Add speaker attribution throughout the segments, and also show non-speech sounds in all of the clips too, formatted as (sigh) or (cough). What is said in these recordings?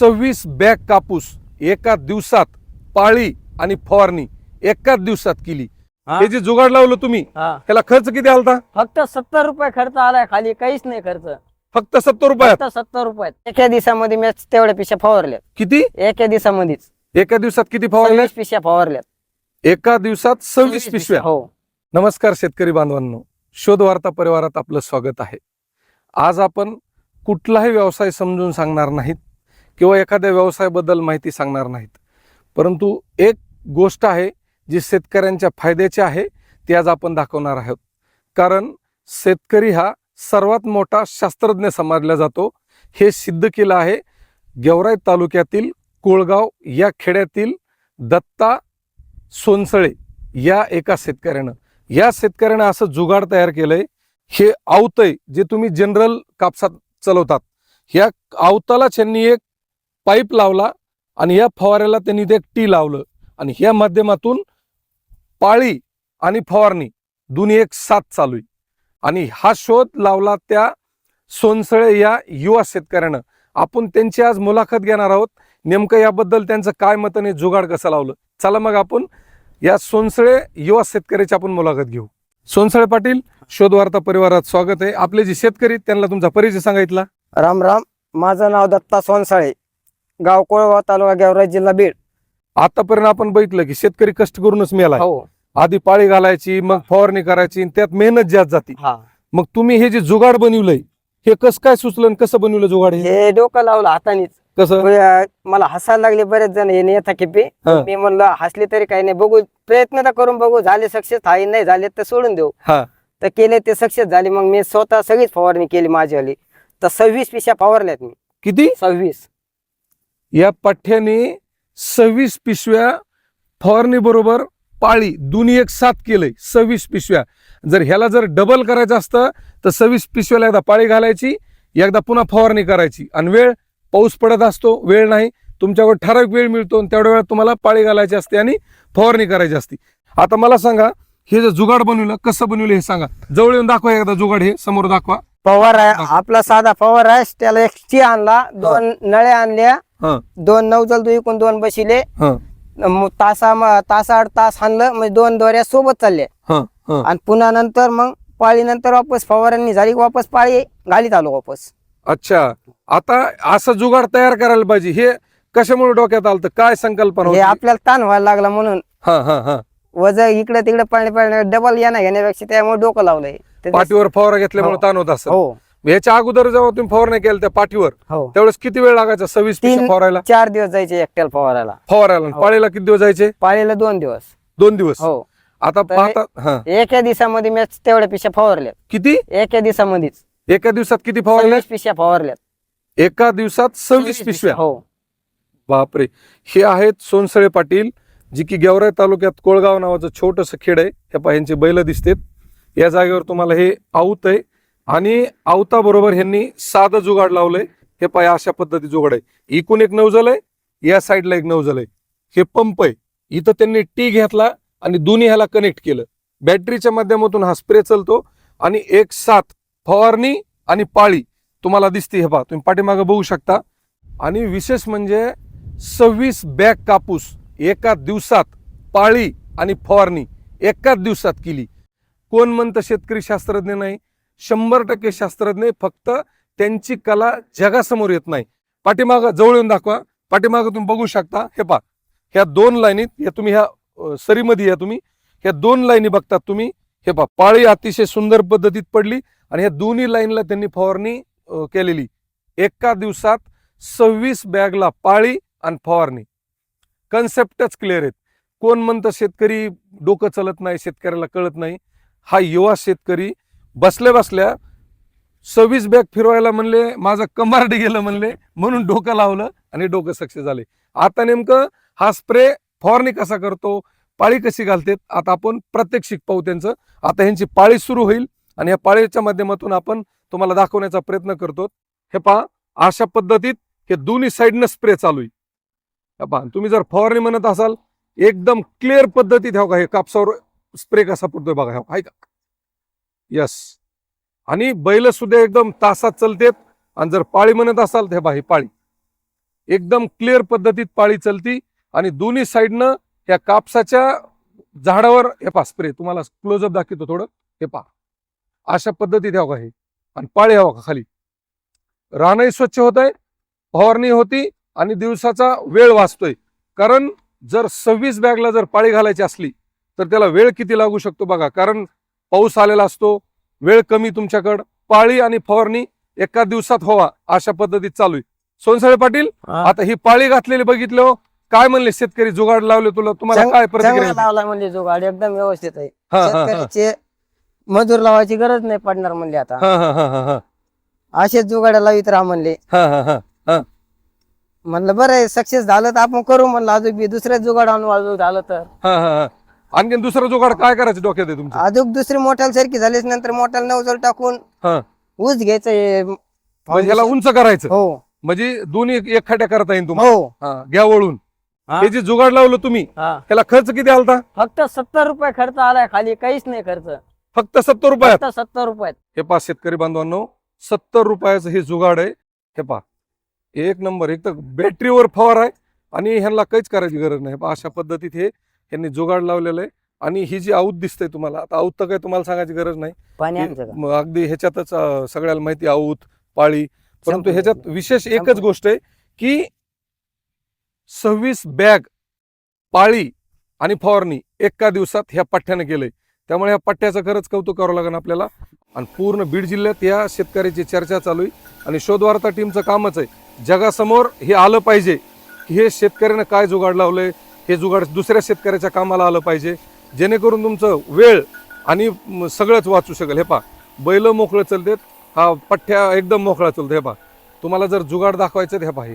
Speaker 1: सव्वीस बॅग कापूस एका दिवसात पाळी आणि फवारणी एकाच दिवसात केली.
Speaker 2: हा.
Speaker 1: जे जुगाड लावलं तुम्ही
Speaker 2: हा.
Speaker 1: त्याला खर्च किती आलता?
Speaker 2: फक्त सत्तर रुपये खर्च आलाय खाली काहीच नाही खर्च.
Speaker 1: फक्त सत्तर रुपयात?
Speaker 2: फक्त सत्तर रुपयात. एका दिवसामध्ये मी तेवढ्या पिशा फवारल्यात.
Speaker 1: किती?
Speaker 2: एका दिवसामध्येच.
Speaker 1: एका दिवसात किती फवारल्या
Speaker 2: सव्वीस पिशा फवारल्यात.
Speaker 1: एका दिवसात सव्वीस पिशव्या.
Speaker 2: हो.
Speaker 1: नमस्कार शेतकरी बांधवांनो. शोध वार्ता परिवारात आपलं स्वागत आहे. आज आपण कुठलाही व्यवसाय समजून सांगणार नाहीत. किंवा एखाद्या व्यवसायाबद्दल माहिती सांगणार नाहीत. परंतु एक गोष्ट आहे जी शेतकऱ्यांच्या फायद्याची आहे ती आज आपण दाखवणार आहोत. कारण शेतकरी हा सर्वात मोठा शास्त्रज्ञ समजला जातो. हे सिद्ध केलं आहे गेवराई तालुक्यातील कोळगाव या खेड्यातील दत्ता सोनसळे या एका शेतकऱ्यानं. या शेतकऱ्यानं असं जुगाड तयार केलंय. हे आवतय जे तुम्ही जनरल कापसात चलवतात. ह्या आवतालाच त्यांनी एक पाईप लावला आणि या फवाऱ्याला त्यांनी ते एक टी लावलं. आणि ह्या माध्यमातून पाळी आणि फवारणी दोन्ही एक साथ चालू आहे. आणि हा शोध लावला त्या सोनसळे या युवा शेतकऱ्यानं. आपण त्यांची आज मुलाखत घेणार आहोत. नेमकं याबद्दल त्यांचं काय मत आणि जुगाड कसं लावलं? चला मग आपण या सोनसळे युवा शेतकऱ्याची आपण मुलाखत घेऊ. सोनसळे पाटील शोध वार्ता परिवारात स्वागत आहे. आपले जे शेतकरी त्यांना तुमचा परिचय सांगितला
Speaker 2: राम राम. माझं नाव दत्ता सोनसाळे. गाव कोळगाव तालुका गेवराई जिल्हा बीड.
Speaker 1: आतापर्यंत आपण बघितलं की शेतकरी कष्ट करूनच मिळाला
Speaker 2: हो.
Speaker 1: आधी पाळी घालायची मग फवारणी करायची आणि त्यात मेहनत जास्त जाते.
Speaker 2: हा.
Speaker 1: मग तुम्ही हे जे जुगाड बनवलंय हे कसं काय सुचलं आणि कसं बनवलं जुगाड हे?
Speaker 2: हे डोकं लावलं हातानेच.
Speaker 1: कसं?
Speaker 2: प- मला हसायला लागले बरेच जण हे नेता खेपे
Speaker 1: हा.
Speaker 2: मी म्हणलं हसले तरी काही नाही बघू प्रयत्न तर करून बघू झाले सक्सेस आहे नाही झाले तर सोडून देऊ.
Speaker 1: हा.
Speaker 2: तर केले ते सक्सेस झाले मग मी स्वतः सगळीच फवारणी केली माझीवाली तर सव्वीस पिशा फवारल्यात मी.
Speaker 1: किती?
Speaker 2: सव्वीस.
Speaker 1: या पठ्याने सव्वीस पिशव्या फवारणी बरोबर पाळी दोन्ही एक साथ केलंय सव्वीस पिशव्या. जर ह्याला जर डबल करायचं असतं तर सव्वीस पिशव्याला एकदा पाळी घालायची एकदा पुन्हा फवारणी करायची. आणि वेळ पाऊस पडत असतो वेळ नाही तुमच्याकडे ठराविक वेळ मिळतो आणि तेवढ्या वेळात तुम्हाला पाळी घालायची असते आणि फवारणी करायची असते. आता मला सांगा हे जे जुगाड बनवलं कसं बनवलं हे सांगा. जवळ येऊन दाखवा एकदा जुगाड हे समोर दाखवा.
Speaker 2: फवार आहे
Speaker 1: हा.
Speaker 2: आपला साधा फवार आहे त्याला एक ची आणला दोन नळ्या आणल्या
Speaker 1: हा
Speaker 2: दोन नवजल दु इकून दोन बशिले. मग तासा तास आठ तास आणलं म्हणजे दोन दोऱ्या सोबत चालल्या.
Speaker 1: हा
Speaker 2: आणि पुन्हा नंतर मग पाळी नंतर वापस फवारणी झाली वापस पाळी घालीत आलो वापस.
Speaker 1: अच्छा. आता असं जुगाड तयार करायला पाहिजे. हे कशामुळे डोक्यात आलं होतं? काय संकल्पना
Speaker 2: हे आपल्याला ताण व्हायला लागला म्हणून.
Speaker 1: हा हा हा.
Speaker 2: वज इकडे तिकडे पाणी पाणी डबल येणं घेण्यापेक्षा त्यामुळे डोकं लावलंय.
Speaker 1: पाठीवर फवारा घेतल्यामुळे
Speaker 2: हो.
Speaker 1: ताण होत असत
Speaker 2: हो.
Speaker 1: याच्या अगोदर जेव्हा तुम्ही फवारण्या केल्या त्या पाठीवर
Speaker 2: हो.
Speaker 1: त्यावेळेस किती वेळ लागायचा? सव्वीस
Speaker 2: तीन-
Speaker 1: फवारायला?
Speaker 2: चार दिवस जायचे एकट्याला फवारायला.
Speaker 1: फवारायला. आणि
Speaker 2: हो.
Speaker 1: पाळीला किती दिवस जायचे?
Speaker 2: पाळीला दोन दिवस.
Speaker 1: दोन दिवस.
Speaker 2: हो.
Speaker 1: आता
Speaker 2: तर
Speaker 1: पाहता हा
Speaker 2: एका दिवसामध्ये मी तेवढ्या पिशा फवारल्यात.
Speaker 1: किती?
Speaker 2: एका दिवसामध्येच.
Speaker 1: एका दिवसात किती फवारल्या
Speaker 2: सव्वीस पिशा फवारल्यात.
Speaker 1: एका दिवसात सव्वीस पिशव्या?
Speaker 2: हो.
Speaker 1: बापरे. हे आहेत सोनसळे पाटील जी की गेवराई तालुक्यात कोळगाव नावाचं छोटंसं खेड आहे. ह्या पायांचे बैल दिसतेत. या जागेवर तुम्हाला हे आवत आहे. आणि आवताबरोबर ह्यांनी साधं जुगाड लावलंय. हे पाय अशा पद्धती जुगाड आहे. इकून एक नवजल आहे या साईडला एक नवजल आहे. हे पंप आहे. इथं त्यांनी टी घेतला आणि दोन्ही ह्याला कनेक्ट केलं. बॅटरीच्या माध्यमातून हा स्प्रे चालतो आणि एक साथ फवारणी आणि पाळी तुम्हाला दिसते. हे पहा तुम्ही पाठीमागं बघू शकता. आणि विशेष म्हणजे सव्वीस बॅग कापूस एका दिवसात पाळी आणि फवारणी एकाच दिवसात केली. कोण म्हणतं शेतकरी शास्त्रज्ञ नाही? शंभर टक्के शास्त्रज्ञ फक्त त्यांची कला जगासमोर येत नाही. पाठीमागं जवळ येऊन दाखवा. पाठीमागं तुम्ही बघू शकता. हे पा ह्या दोन लाईनीत या तुम्ही ह्या सरीमध्ये या तुम्ही. ह्या दोन लाईनी बघतात तुम्ही. हे पा पाळी अतिशय सुंदर पद्धतीत पडली आणि ह्या दोन्ही लाईनला त्यांनी फवारणी केलेली. एका दिवसात सव्वीस बॅगला पाळी आणि फवारणी. कन्सेप्टच क्लिअर आहेत. कोण म्हणतं शेतकरी डोकं चलत नाही शेतकऱ्याला कळत नाही. हा युवा शेतकरी बसल्या बसल्या सव्वीस बॅग फिरवायला म्हणले माझं कमार्ड गेलं म्हणले म्हणून डोकं लावलं आणि डोकं सक्सेस झाले. आता नेमकं हा स्प्रे फॉरनी कसा करतो पाळी कशी घालतेत आता आपण प्रत्यक्षिक पाहू त्यांचं. आता ह्यांची पाळी सुरू होईल आणि या पाळीच्या माध्यमातून आपण तुम्हाला दाखवण्याचा प्रयत्न करतो. हे पहा अशा पद्धतीत हे दोन्ही साईडनं स्प्रे चालू आहे. हे पहा तुम्ही जर फवारणी म्हणत असाल एकदम क्लिअर पद्धतीत हो का हे कापसावर स्प्रे कसा पडतोय बघा ह्या ऐका का? यस आणि बैल सुद्धा एकदम तासात चलतेत. आणि जर पाळी म्हणत असाल तर हे पहा ही पाळी. एकदम क्लिअर पद्धतीत पाळी चलती. आणि दोन्ही साईडनं या कापसाच्या झाडावर हे पा स्प्रे तुम्हाला क्लोजअप दाखवतो थोडं. हे पा अशा पद्धतीत हवं का हे. आणि पाळी हवा का खाली. रानही स्वच्छ होत आहे फवारणी होती आणि दिवसाचा वेळ वाचतोय. कारण जर सव्वीस बॅगला जर पाळी घालायची असली तर त्याला वेळ किती लागू शकतो बघा. कारण पाऊस आलेला असतो वेळ कमी तुमच्याकडं पाळी आणि फवारणी एका दिवसात व्हावा अशा पद्धतीत चालू आहे सोनसळे पाटील आता ही पाळी घातलेली बघितलं. काय म्हणले शेतकरी जुगाड लावले तुला तुम्हाला काय प्रतिक्रिया?
Speaker 2: लावला म्हणजे जो गाडी एकदम व्यवस्थित आहे. शेतकऱ्याचे मजूर लावायची गरज नाही पडणार म्हणले आता. असेच जुगाड्या लावित राहा म्हणले. म्हणलं बरं सक्सेस झालं तर आपण करू म्हणलं अजून दुसऱ्या जुगाड आणू अजून झालं तर
Speaker 1: हा, हा, हा. आणखीन दुसरं जुगाड काय करायचं डोक्यात आहे तुमच्या
Speaker 2: अजून दुसरी मोठ्याला सारखी झालीच नंतर मोठ्याला नवजल टाकून
Speaker 1: हा.
Speaker 2: ऊस घ्यायचं हे.
Speaker 1: म्हणजे ह्याला उंच करायचं?
Speaker 2: हो.
Speaker 1: म्हणजे दोन्ही एक खाट्या करता येईल तुम्हाला?
Speaker 2: हो.
Speaker 1: हा, घ्या वळून.
Speaker 2: हा.
Speaker 1: हे जे जुगाड लावलं तुम्ही
Speaker 2: हा.
Speaker 1: त्याला खर्च किती आलता?
Speaker 2: फक्त सत्तर रुपये खर्च आलाय खाली काहीच नाही खर्च.
Speaker 1: फक्त सत्तर रुपयात?
Speaker 2: फक्त सत्तर रुपयात.
Speaker 1: हे पहा शेतकरी बांधवांनो सत्तर रुपयाचं हे जुगाड आहे. हे पहा एक नंबर एक तर बॅटरीवर फवार आहे आणि ह्यांना काहीच करायची गरज नाही. पहा अशा पद्धतीत हे ह्यांनी जुगाड लावलेलं आहे. आणि ही जी आऊत दिसते तुम्हाला आता आऊत तर काही तुम्हाला सांगायची गरज नाही.
Speaker 2: पाणी आमचं का?
Speaker 1: म- अगदी ह्याच्यातच अं, सगळ्याला माहिती आऊत पाळी. परंतु
Speaker 2: संपूर्ण.
Speaker 1: ह्याच्यात विशेष एकच
Speaker 2: संपूर्ण.
Speaker 1: गोष्ट आहे की सव्वीस बॅग पाळी आणि फवारणी एका दिवसात ह्या पठ्ठ्यानं केलंय. त्यामुळे ह्या पठ्ठ्याचं खरंच कौतुक करावं लागेल आपल्याला. आणि पूर्ण बीड जिल्ह्यात या शेतकऱ्याची चर्चा चालू आहे. आणि शोधवार्ता टीमचं कामच आहे. जगासमोर हे आलं पाहिजे की हे शेतकऱ्यानं काय जुगाड लावलंय हे जुगाड दुसऱ्या शेतकऱ्याच्या कामाला आलं पाहिजे. जेणेकरून तुमचं वेळ आणि सगळंच वाचू शकेल. हे पा बैल मोकळं चलतेत हा पठ्ठ्या एकदम मोकळा चलतो. हे पा तुम्हाला जर जुगाड दाखवायचं तर हे पा हे.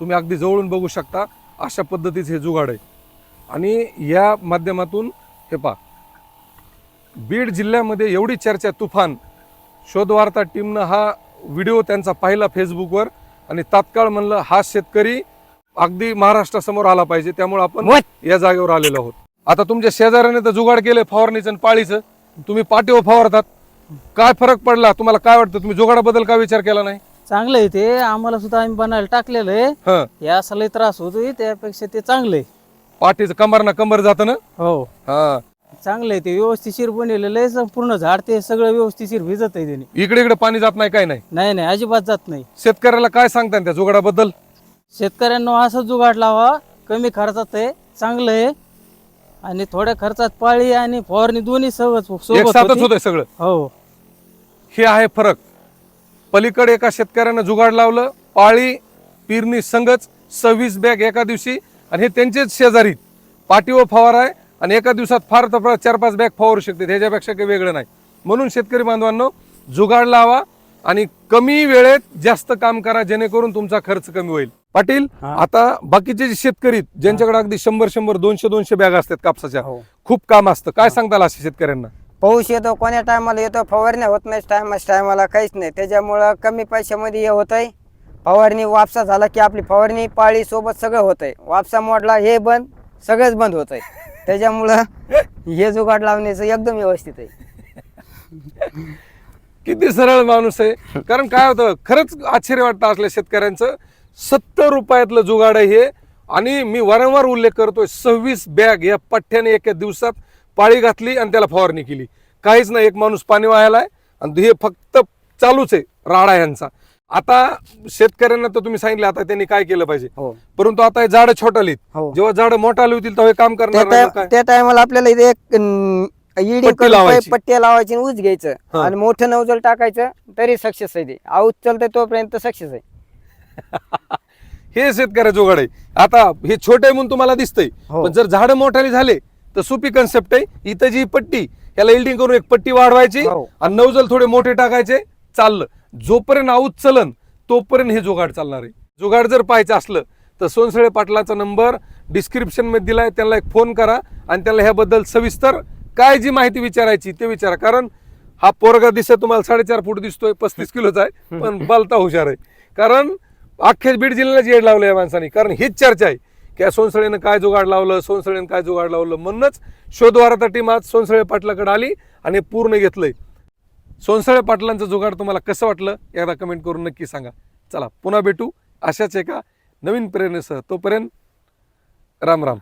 Speaker 1: तुम्ही अगदी जवळून बघू शकता अशा पद्धतीचं हे जुगाड आहे. आणि या माध्यमातून हे पा बीड जिल्ह्यामध्ये एवढी चर्चा तुफान शोधवार्ता टीमनं हा व्हिडिओ त्यांचा पाहिला फेसबुकवर आणि तात्काळ म्हणलं हा शेतकरी अगदी महाराष्ट्रासमोर आला पाहिजे त्यामुळे आपण. या जागेवर आलेलो आहोत. आता तुमच्या शेजाऱ्याने तर जुगाड केलंय फवारणीचं आणि पाळीचं. तुम्ही पाठीवर फवारतात. काय फरक पडला? तुम्हाला काय वाटतं? तुम्ही जुगाडाबद्दल काय विचार केला नाही?
Speaker 3: चांगलं आहे ते. आम्हाला सुद्धा आम्ही बनायला टाकलेलं आहे.
Speaker 1: हं.
Speaker 3: या लय त्रास होतोय त्यापेक्षा ते चांगलं आहे.
Speaker 1: पाठीचं कंबर ना कंबर जातं ना?
Speaker 3: हो.
Speaker 1: हा.
Speaker 3: चांगलं आहे ते. व्यवस्थिशीर बनवलेलं आहे संपूर्ण झाड ते सगळं व्यवस्थिशीर भिजत आहे त्याने.
Speaker 1: इकडे इकडे पाणी जात नाही काय नाही?
Speaker 3: नाही नाही अजिबात जात नाही.
Speaker 1: शेतकऱ्याला काय सांगता त्या जुगाडाबद्दल?
Speaker 3: शेतकऱ्यांना असं जुगाड लावा. कमी खर्चात आहे चांगलं आहे. आणि थोड्या खर्चात पाळी आणि फवारणी दोन्ही सोबत
Speaker 1: एक
Speaker 3: सोबत
Speaker 1: साथच
Speaker 3: होती.
Speaker 1: होतंय सगळं.
Speaker 3: हो.
Speaker 1: हे आहे फरक. पलीकडे एका शेतकऱ्यानं जुगाड लावलं. पाळी पिरणी संगच सव्वीस बॅग एका दिवशी. आणि हे त्यांचेच शेजारी. पाठीवर फवार आहे आणि एका दिवसात फार तर फार चार पाच बॅग फवारू शकते ह्याच्यापेक्षा काही वेगळं नाही. म्हणून शेतकरी बांधवांनो जुगाड लावा आणि कमी वेळेत जास्त काम करा जेणेकरून तुमचा खर्च कमी होईल. पाटील. आता बाकीचे जे शेतकरी ज्यांच्याकडे अगदी शंभर शंभर दोनशे दोनशे बॅग असतात कापसाच्या
Speaker 2: हो.
Speaker 1: खूप काम असतं. काय सांगताल अशा शेतकऱ्यांना?
Speaker 2: पाऊस येतो कोण्या टायमाला येतो फवारणी होत नाही टायमाच टायमाला काहीच नाही. त्याच्यामुळं कमी पैशामध्ये हे होत आहे फवारणी वापसा झाला की आपली फवारणी पाळी सोबत सगळं होत आहे वापसा मोडला हे बंद सगळंच बंद होत आहे त्याच्यामुळं हे जुगाड लावण्याचं एकदम व्यवस्थित आहे.
Speaker 1: किती सरळ माणूस आहे. कारण काय होतं खरंच आश्चर्य वाटतं असल्या शेतकऱ्यांचं. सत्तर रुपयातलं जुगाड आहे हे. आणि मी वारंवार उल्लेख करतोय सव्वीस बॅग या पठ्ठ्याने एका दिवसात पाळी घातली आणि त्याला फवारणी केली. काहीच नाही एक माणूस पाणी वाहायलाय आणि हे फक्त चालूच आहे राडा यांचा. आता शेतकऱ्यांना तर तुम्ही सांगितलं आता त्यांनी काय केलं पाहिजे.
Speaker 2: हो.
Speaker 1: परंतु आता हे झाडं छोटा लिहित
Speaker 2: हो.
Speaker 1: जेव्हा झाडं मोठा होतील तेव्हा हे काम करणार
Speaker 2: त्या टायमाला आपल्याला इथे एक इडी
Speaker 1: पट्टी लावायची.
Speaker 2: पट्ट्या लावायची आणि ऊस घ्यायचं. आणि मोठं नवजल टाकायचं तरी सक्सेस आहे ते. आऊत चालतंय तोपर्यंत सक्सेस आहे.
Speaker 1: हे शेतकऱ्या जोगाड आहे. आता हे छोटे म्हणून तुम्हाला दिसतंय.
Speaker 2: हो.
Speaker 1: पण जर झाडं मोठाली झाले तर सोपी कन्सेप्ट आहे. इथं जी पट्टी याला इल्डिंग करून एक पट्टी वाढवायची
Speaker 2: हो.
Speaker 1: आणि नवजल थोडे मोठे टाकायचे चाललं. जोपर्यंत आऊत चलन तोपर्यंत हे जुगाड चालणार आहे. जुगाड जर पाहायचं असलं तर सोनसळे पाटलाचा नंबर डिस्क्रिप्शनमध्ये दिलाय त्यांना एक फोन करा आणि त्याला ह्याबद्दल सविस्तर काय जी माहिती विचारायची ते विचारा. कारण हा पोरगा दिसत तुम्हाला साडेचार फूट दिसतोय पस्तीस (laughs) किलोचा आहे पण (laughs) बलता हुशार आहे. कारण अख्ख्या बीड जिल्ह्याला येड लावलं या माणसाने. कारण हीच चर्चा आहे की सोनसळेनं काय जुगाड लावलं सोनसळेनं काय जुगाड लावलं म्हणूनच शोधवाराचा टीम आज सोनसळे पाटलाकडे आली आणि पूर्ण घेतलंय. सोनसळे पाटलांचं जुगाड तुम्हाला कसं वाटलं? एकदा कमेंट करून नक्की सांगा. चला पुन्हा भेटू. अशाच एका नवीन प्रेरणेसह. तोपर्यंत राम राम.